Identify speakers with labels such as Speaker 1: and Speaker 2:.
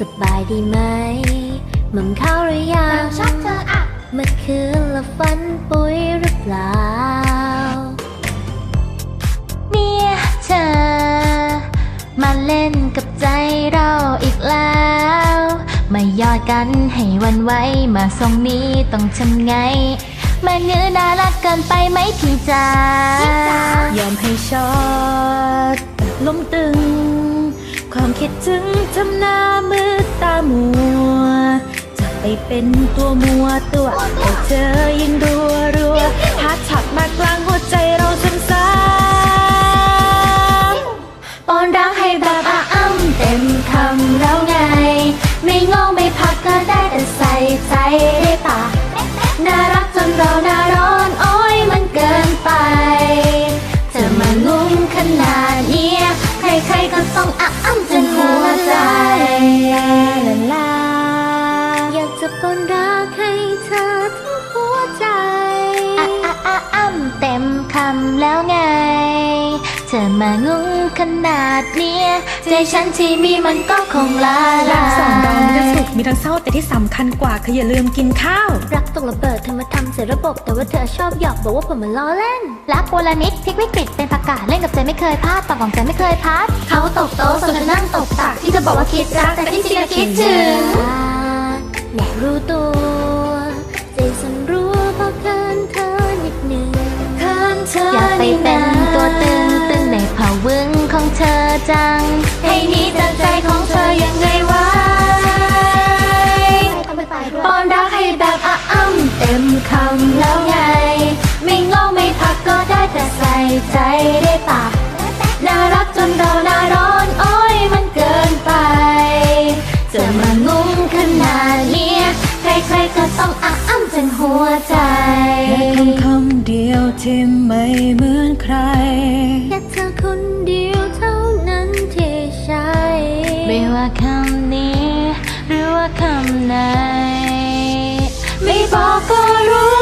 Speaker 1: สบายดีไหมมึงเข้าหรือยัง
Speaker 2: ชอบเธออะ
Speaker 1: เมื่อคืนละฝันปุยหรือเปล่า
Speaker 2: เนี่ยเธอ มาเล่นกับใจเราอีกแล้ว มายอดกันให้หวันไหวมาทรงนี้ต้องทำไงมาเนื้อน่ารักเกินไปไหมพี่จ๋าย
Speaker 1: อมให้ช็อตลมตึง ความคิดถึงทำหน้ามืดตามัว จะไปเป็นตัวมัวตัวแต่เธอยังรัวรัวพาช็อตมากลางหัวใจเราซ้ำ
Speaker 2: ปอนรักให้แบบอ้าอ้ำเต็มคำแล้วไง ไม่งงไม่พักก็ได้แต่ใส่ใจ ปนรักให้
Speaker 1: เธอทั้งหัวใจ
Speaker 2: อะอะอะอ้ำเต็มคำแล้วไง เธอมางุ้มขนาดเนี้ยใจฉันที่มีมันก็คงละลา
Speaker 3: สองเรามีทั้งสุ
Speaker 2: ย
Speaker 3: ขมีทั้งเศร้าแต่ที่สำคัญกว่าคืออย่าลืมกินข้าว
Speaker 1: รักตกระเบิดเธอมาทำเสียระบบ แต่ว่าเธอชอบหยอกบอกว่าผมมันล้อเล่น
Speaker 2: รักโบราณิตพลิกวิกฤตเป็นประกาศเล่นกับใจไม่เคยพลาดปากของใจไม่เคยพัดเขาตกโต๊ะส่วนฉันนั่งตกตักที่จะบอกว่าคิดรักแต่ที่จริงอะคิดถึง
Speaker 1: แหนรู้ตัวใจฉันรู้เพราะเคินเธอนิดหนึ่งเคินเธอ
Speaker 2: อยากไปเป็นตัวตึงตึงในผาวึงของเธอจัง ให้หนี้จากใจของเธอยังไงวะปอนรักให้แบบอ้าอ้ำเต็มคำแล้ว ร
Speaker 3: แค่เธ
Speaker 1: อคนเดียวเท่านั้นที่ใช่
Speaker 2: ไม่ว่าคำนี้ หรือว่าคำไหน ไม่บอกก็รู้